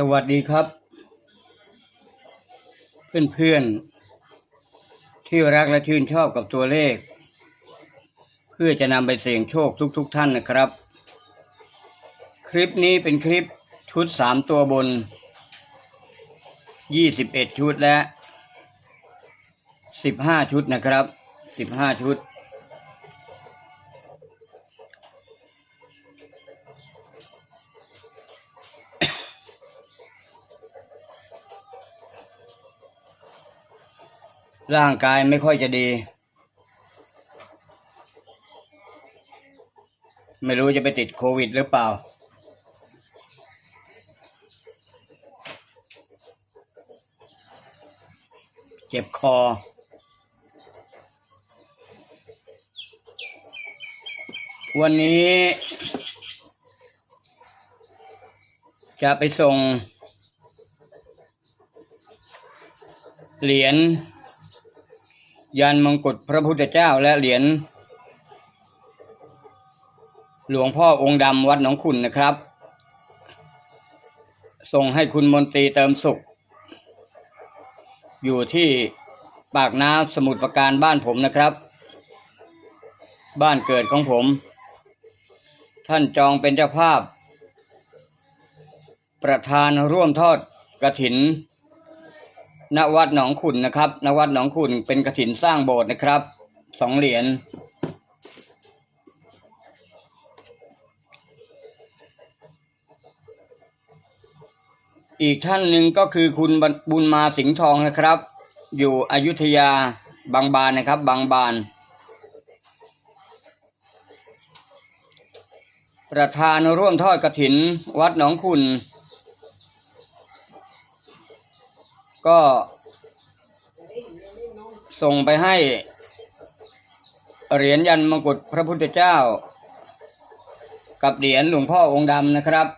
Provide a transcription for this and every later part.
สวัสดีครับ เพื่อนๆ ที่รักและชื่นชอบกับตัวเลข เพื่อจะนำไปเสี่ยงโชคทุกๆทท่านนะครับ คลิปนี้เป็นคลิปชุดสามตัวบนยี่สิบเอ็ดชุดและสิบห้าชุดนะครับสิบห้าชุด ร่างกายไม่ค่อยจะดี ไม่รู้จะไปติดโควิดหรือเปล่า เจ็บคอ วันนี้ จะไปส่งเหรียญ ยันมงกุฎพระพุทธเจ้าและเหรียญหลวงพ่อองค์ดำวัดหนองขุนนะครับ ส่งให้คุณมนตรีเติมสุข อยู่ที่ปากน้ำสมุทรปราการบ้านผมนะครับ บ้านเกิดของผม ท่านจองเป็นเจ้าภาพ ประธานร่วมทอดกระถิน ณวัดหนองขุนนะครับณวัดหนองขุนเป็นกระถินสร้างโบสถ์นะครับสองเหรียญอีกท่านหนึ่งก็คือคุณบุญมาสิงห์ทองนะครับ อยู่อยุธยาบางบานนะครับ บางบาน ประธานร่วมทอดกระถิน วัดหนองขุน ก็ ส่งไปให้ เหรียญยันมงกุฎพระพุทธเจ้า กับเหรียญหลวงพ่อองค์ดำนะครับ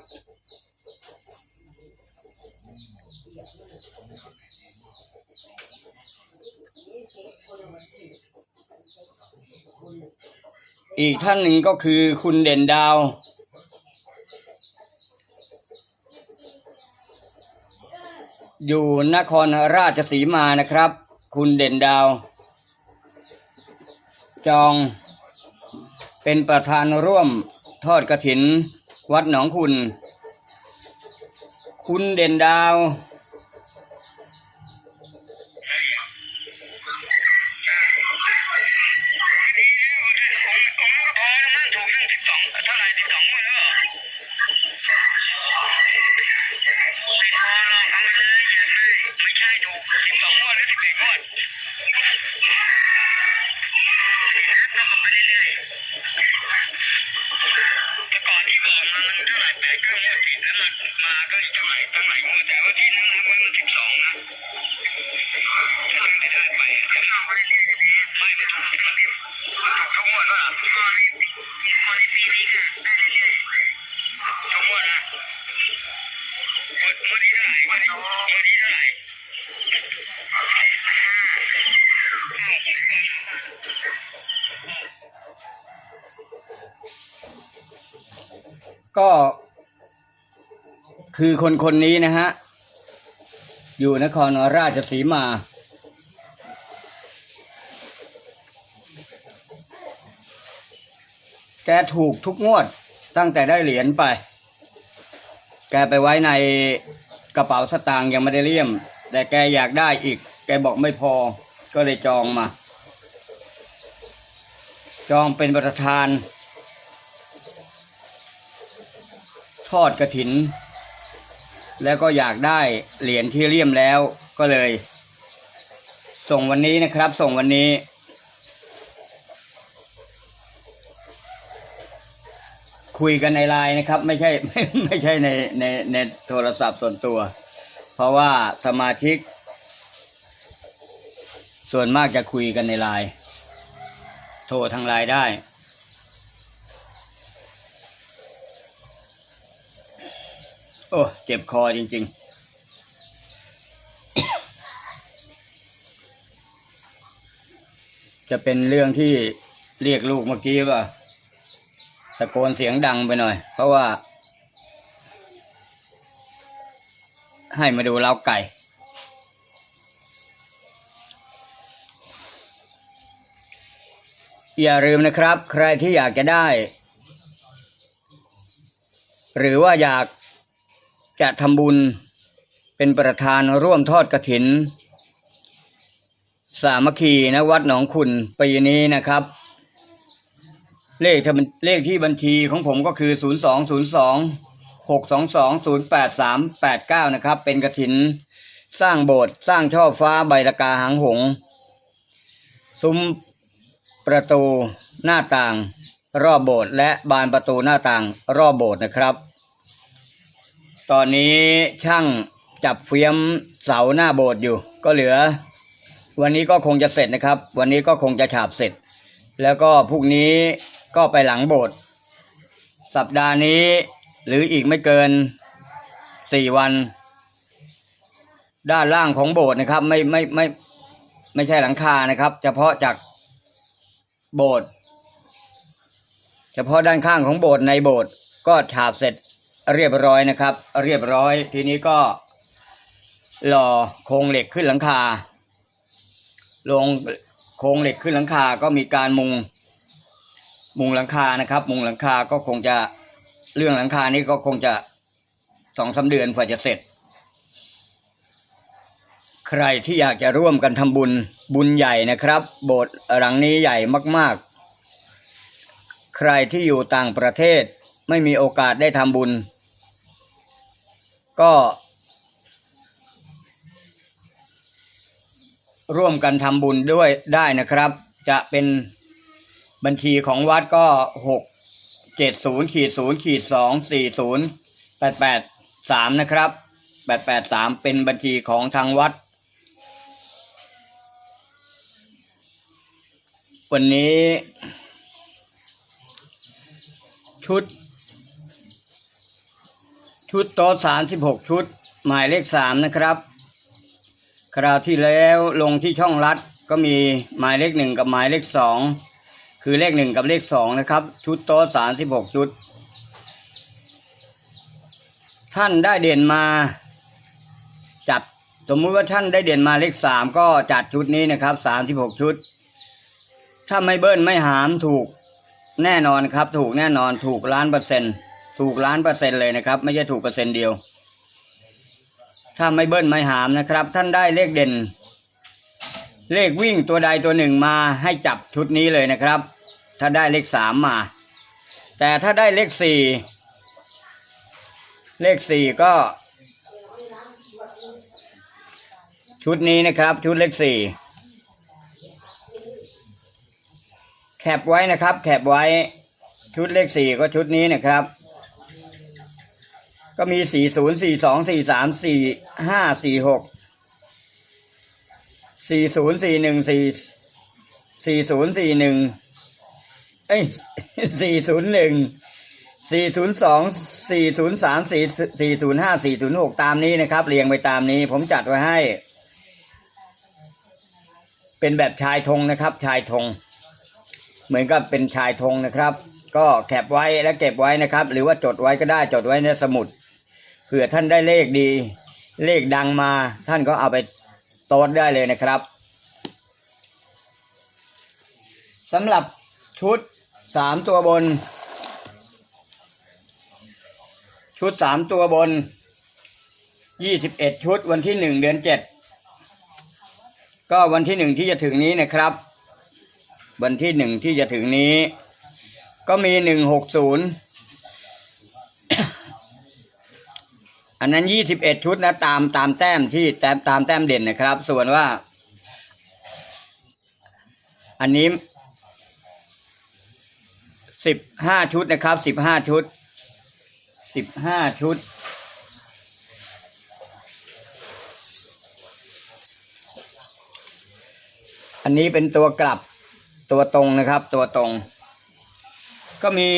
อีกท่านหนึ่งก็คือคุณเด่นดาว อยู่นครราชสีมานะครับ คุณเด่นดาว จอง เป็นประธานร่วมทอดกระถิน วัดหนองคุณ คุณเด่นดาว ก้างวดติดแล้วมันมาก็ตั้งหลายตั้งหลายงวดแต่ว่าที่นั่งนับไว้มันสิบสองนะถ้าตั้งแต่ได้ไปอะไม่ไม่ถูกมันถูกทุกงวดว่ะก็ในก็ในปีนี้เนี่ยได้เรื่อยๆทุกงวดนะงวดงวดนี้เท่าไหร่งวดนี้งวดนี้เท่าไหร่ก็ คือคนคนนี้นะฮะ อยู่นครราชสีมา แกถูกทุกงวดตั้งแต่ได้เหรียญไป แกไปไว้ในกระเป๋าสตางค์ยังไม่ได้เลี่ยม แต่แกอยากได้อีก แกบอกไม่พอ ก็เลยจองมา จองเป็นประธาน ทอดกระถิน แล้วก็อยากได้เหรียญที่เลี่ยมแล้วก็เลย ส่งวันนี้นะครับ ส่งวันนี้ คุยกันในไลน์นะครับ ไม่ใช่ไม่ไม่ใช่ในในในโทรศัพท์ส่วนตัว เพราะว่าสมาชิก ส่วนมากจะคุยกันในไลน์โทรทางไลน์ได้ โอ้เจ็บคอจริง ๆจะเป็นเรื่องที่เรียกลูกเมื่อกี้ป่ะตะโกนเสียงดังไปหน่อย เพราะว่า ให้มาดูเล้าไก่ อย่าลืมนะครับ ใครที่อยากจะได้ หรือว่าอยาก จะทำบุญเป็นประธานร่วมทอดกระถิน สามัคคีนะวัดหนองคุณปีนี้นะครับ เลขเลขที่บัญชีของผมก็คือ 0 2 0 2 6 2 2 0 8 3 8 9 นะครับ เป็นกระถิน สร้างโบสถ์สร้างช่อฟ้าใบละกาหางหงส์ซุ้มประตูหน้าต่าง รอบโบสถ์และบานประตูหน้าต่าง รอบโบสถ์นะครับ ตอนนี้ช่างจับเฟียมเสาหน้าโบสถ์อยู่ ก็เหลือ วันนี้ก็คงจะเสร็จนะครับ วันนี้ก็คงจะฉาบเสร็จ แล้วก็พรุ่งนี้ก็ไปหลังโบสถ์สัปดาห์นี้หรืออีกไม่เกินสี่วัน ด้านล่างของโบสถ์นะครับไม่ไม่ไม่ไม่ใช่หลังคานะครับ เฉพาะจากโบสถ์เฉพาะด้านข้างของโบสถ์ในโบสถ์ก็ฉาบเสร็จ เรียบร้อยนะครับ เรียบร้อยทีนี้ก็หล่อโครงเหล็กขึ้นหลังคา ลงโครงเหล็กขึ้นหลังคาก็มีการมุง มุงหลังคานะครับ มุงหลังคาก็คงจะเรื่องหลังคานี้ก็คงจะสองสาเดือนกว่าจะเสร็จ ใครที่อยากจะร่วมกันทำบุญบุญใหญ่นะครับ โบสถ์หลังนี้ใหญ่มาก ๆ ใครที่อยู่ต่างประเทศไม่มีโอกาสได้ทำบุญ ก็ร่วมกันทำบุญด้วยได้นะครับ จะเป็นบัญชีของวัดก็หกเจ็ดศูนย์ขีดศูนย์ขีดสองสี่ศูนย์แปดแปดสามนะครับแปดแปดสามเป็นบัญชีของทางวัด วันนี้ ชุด ชุดโต๊ะสามสิบหกชุด หมายเลขสามนะครับ คราวที่แล้วลงที่ช่องรัดก็มีหมายเลขหนึ่งกับหมายเลขสองคือเลขหนึ่งกับเลขสองนะครับ ชุดโต๊ะสามสิบหกชุด ท่านได้เด่นมา จับสมมุติว่าท่านได้เด่นมาเลขสามก็จัดชุดนี้นะครับสามสิบหกชุด ถ้าไม่เบิ้ลไม่หามถูกแน่นอนครับ ถูกแน่นอนถูกล้านเปอร์เซ็นต์ ถูกล้านเปอร์เซ็นต์เลยนะครับ ไม่ใช่ถูกเปอร์เซ็นต์เดียว ถ้าไม่เบิ้ลไม่หามนะครับ ท่านได้เลขเด่น เลขวิ่งตัวใดตัวหนึ่งมาให้จับชุดนี้เลยนะครับ ถ้าได้เลขสามมา แต่ถ้าได้เลขสี่เลขสี่ก็ ชุดนี้นะครับ ชุดเลขสี่แคปไว้นะครับ แคปไว้ชุดเลขสี่ก็ชุดนี้นะครับ ก็มีสี่ศูนย์สี่สองสี่สามสี่ห้าสี่หกสี่ศูนย์สี่หนึ่งสี่สี่ศูนย์สี่หนึ่งเอ้ยสี่ศูนย์หนึ่งสี่ศูนย์สองสี่ศูนย์สามสี่สี่ศูนย์ห้าสี่ศูนย์หกตามนี้นะครับ เรียงไปตามนี้ ผมจัดไว้ให้ เป็นแบบชายธงนะครับ ชายธงเหมือนกับเป็นชายธงนะครับ ก็แคปไว้และเก็บไว้นะครับ หรือว่าจดไว้ก็ได้จดไว้ในสมุด เผื่อท่านได้เลขดี เลขดังมา ท่านก็เอาไปโต๊ดได้เลยนะครับสำหรับชุดสามตัวบน ชุดสามตัวบนยี่สิบเอ็ดชุดวันที่หนึ่งเดือนเจ็ดก็วันที่หนึ่งที่จะถึงนี้นะครับ วันที่หนึ่งที่จะถึงนี้ ก็มีหนึ่งหกศูนย์ อันนั้นยี่สิบเอ็ดชุดนะตามตามแต้มที่แต้มตามแต้มเด่นนะครับ ส่วนว่า อันนี้สิบห้าชุดนะครับสิบห้าชุดสิบห้าชุด อันนี้เป็นตัวกลับตัวตรงนะครับ ตัวตรง ก็มี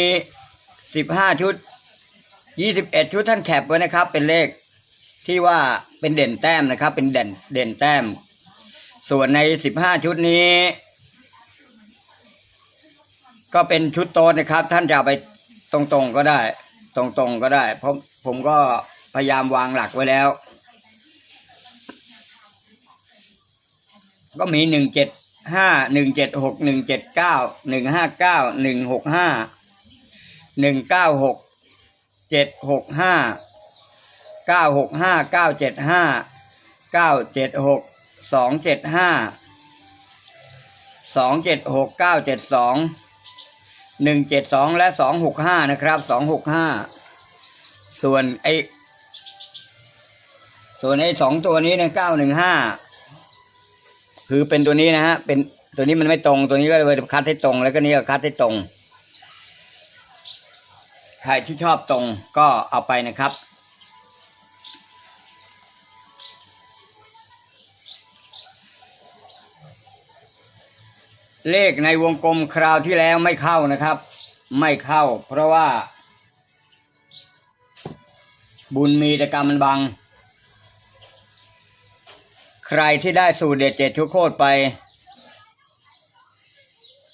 สิบห้าชุด ยี่สิบเอ็ดชุดท่านแคปไว้นะครับ เป็นเลขที่ว่าเป็นเด่นแต้มนะครับ เป็นเด่นเด่นแต้ม ส่วนในสิบห้าชุดนี้ ก็เป็นชุดโตนะครับ ท่านจะไปตรงตรงก็ได้ ตรงตรงก็ได้ เพราะผมก็พยายามวางหลักไว้แล้ว ก็มีหนึ่งเจ็ดห้าหนึ่งเจ็ดหกหนึ่งเจ็ดเก้าหนึ่งห้าเก้าหนึ่งหกห้าหนึ่งเก้าหก เจ็ดหกห้าเก้าหกห้าเก้าเจ็ดห้าเก้าเจ็ดหกสองเจ็ดห้าสองเจ็ดหกเก้าเจ็ดสองหนึ่งเจ็ดสองและสองหกห้านะครับสองหกห้าส่วนไอส่วนไอสองตัวนี้นะเก้าหนึ่งห้าคือเป็นตัวนี้นะฮะเป็นตัวนี้มันไม่ตรงตัวนี้ก็เลยคัดให้ตรงแล้วก็นี้ก็คัดให้ตรง ใครที่ชอบตรงก็เอาไปนะครับ เลขในวงกลมคราวที่แล้วไม่เข้านะครับ ไม่เข้า เพราะว่า บุญมีแต่กรรมมันบัง ใครที่ได้สูตรเด็ดเจ็ดทุกโคตรไป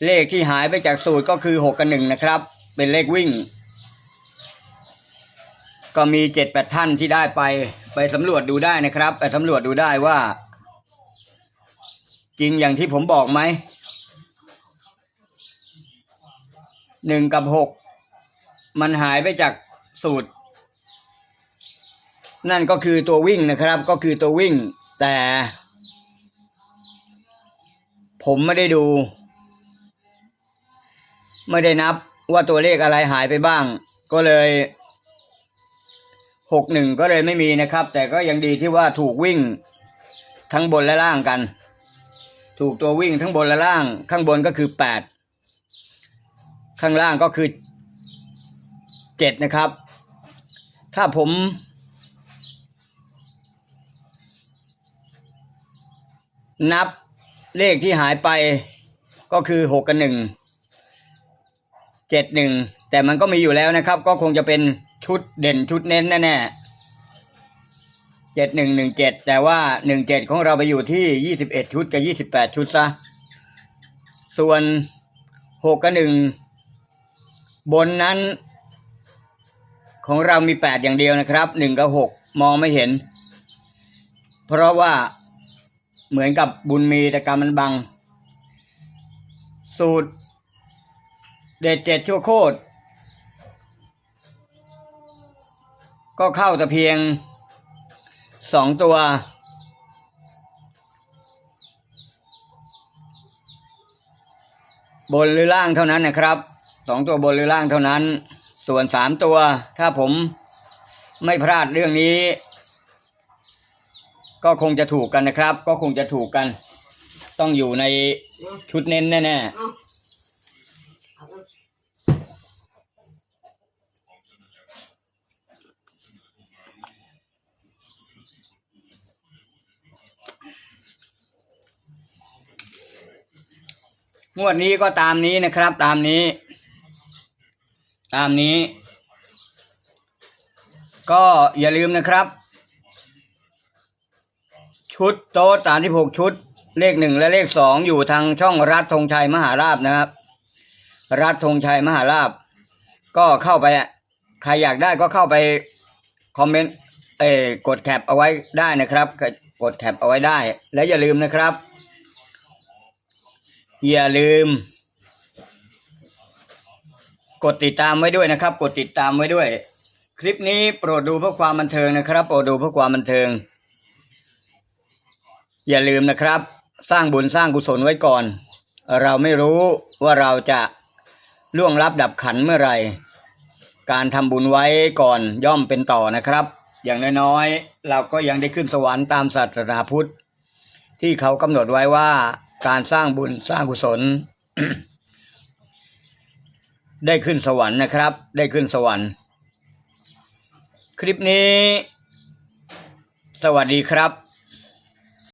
เลขที่หายไปจากสูตรก็คือหกกับหนึ่งนะครับ เป็นเลขวิ่ง ก็มีเจ็ดแปดท่านที่ได้ไป ไปสำรวจดูได้นะครับ ไปสำรวจดูได้ว่า จริงอย่างที่ผมบอกไหมหนึ่งกับหกมันหายไปจากสูตร นั่นก็คือตัววิ่งนะครับ ก็คือตัววิ่ง แต่ ผมไม่ได้ดู ไม่ได้นับว่าตัวเลขอะไรหายไปบ้าง ก็เลย หกหนึ่งก็เลยไม่มีนะครับ แต่ก็ยังดีที่ว่าถูกวิ่งทั้งบนและล่างกัน ถูกตัววิ่งทั้งบนและล่าง ข้างบนก็คือแปดข้างล่างก็คือเจ็ดนะครับ ถ้าผม นับเลขที่หายไปก็คือหกกับหนึ่งเจ็ดหนึ่งแต่มันก็มีอยู่แล้วนะครับ ก็คงจะเป็น ชุดเด่นชุดเน้นแน่ๆเจ็ดหนึ่งหนึ่งเจ็ดแต่ว่าหนึ่งเจ็ดของเราไปอยู่ที่ยี่สิบเอ็ดชุดกับยี่สิบแปดชุดซะ ส่วนหกกับหนึ่งบนนั้นของเรามีแปดอย่างเดียวนะครับหนึ่งกับหกมองไม่เห็น เพราะว่าเหมือนกับบุญมีแต่กรรมมันบัง สูตร เด็ดเจ็ดชั่วโคตร ก็เข้าแต่เพียงสองตัว บนหรือล่างเท่านั้นนะครับสองตัวบนหรือล่างเท่านั้น ส่วนสามตัว ถ้าผมไม่พลาดเรื่องนี้ ก็คงจะถูกกันนะครับ ก็คงจะถูกกัน ต้องอยู่ในชุดเน้นแน่เอาเอาไป ๆ งวดนี้ก็ตามนี้นะครับ ตามนี้ ตามนี้ ก็อย่าลืมนะครับ ชุดโต๊ะสามที่หกชุด เลขหนึ่งและเลขสองอยู่ทางช่องรัฐธงชัยมหาราบนะครับ รัฐธงชัยมหาราบ ก็เข้าไปใครอยากได้ก็เข้าไปคอมเมนต์เอ่กดแคปเอาไว้ได้นะครับ กดแคปเอาไว้ได้ และอย่าลืมนะครับ อย่าลืม กดติดตามไว้ด้วยนะครับ กดติดตามไว้ด้วย คลิปนี้โปรดดูเพื่อความบันเทิงนะครับ โปรดดูเพื่อความบันเทิง อย่าลืมนะครับ สร้างบุญสร้างกุศลไว้ก่อน เราไม่รู้ว่าเราจะล่วงลับดับขันเมื่อไหร่ การทำบุญไว้ก่อนย่อมเป็นต่อนะครับ อย่างน้อยๆเราก็ยังได้ขึ้นสวรรค์ตามศาสนาพุทธ ที่เขากำหนดไว้ว่า การสร้างบุญสร้างกุศล ได้ขึ้นสวรรค์นะครับ ได้ขึ้นสวรรค์ คลิปนี้ สวัสดีครับ